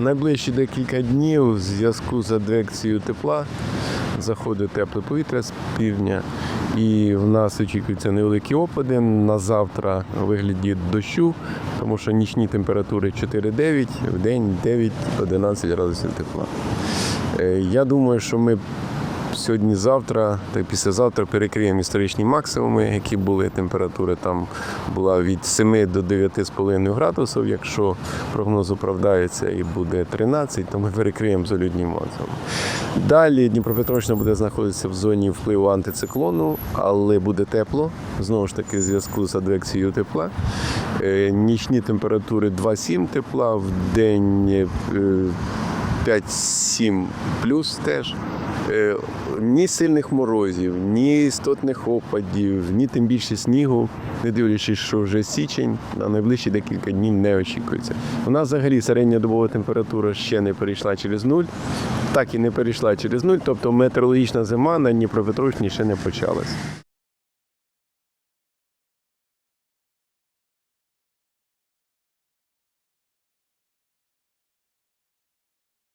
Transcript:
Найближчі декілька днів в зв'язку з адвекцією тепла заходить тепле повітря з півдня, і в нас очікуються невеликі опади на завтра у вигляді дощу, тому що нічні температури 4-9, в день 9-11 градусів тепла. Е, Я думаю, що ми сьогодні-завтра та післязавтра перекриємо історичні максимуми, які були. Температура там була від 7 до 9,5 градусів. Якщо прогноз оправдається і буде 13, то ми перекриємо залюдні максимум. Далі Дніпропетровщина буде знаходитися в зоні впливу антициклону, але буде тепло. Знову ж таки, в зв'язку з адвекцією тепла. Е, Нічні температури 2,7 тепла, в день е, 5-7 плюс теж. Е, Ні сильних морозів, ні істотних опадів, ні тим більше снігу, не дивлячись, що вже січень, на найближчі декілька днів не очікується. У нас взагалі середня добова температура ще не перейшла через нуль, так і не перейшла через нуль, тобто метеорологічна зима на Дніпропетровщині ще не почалась.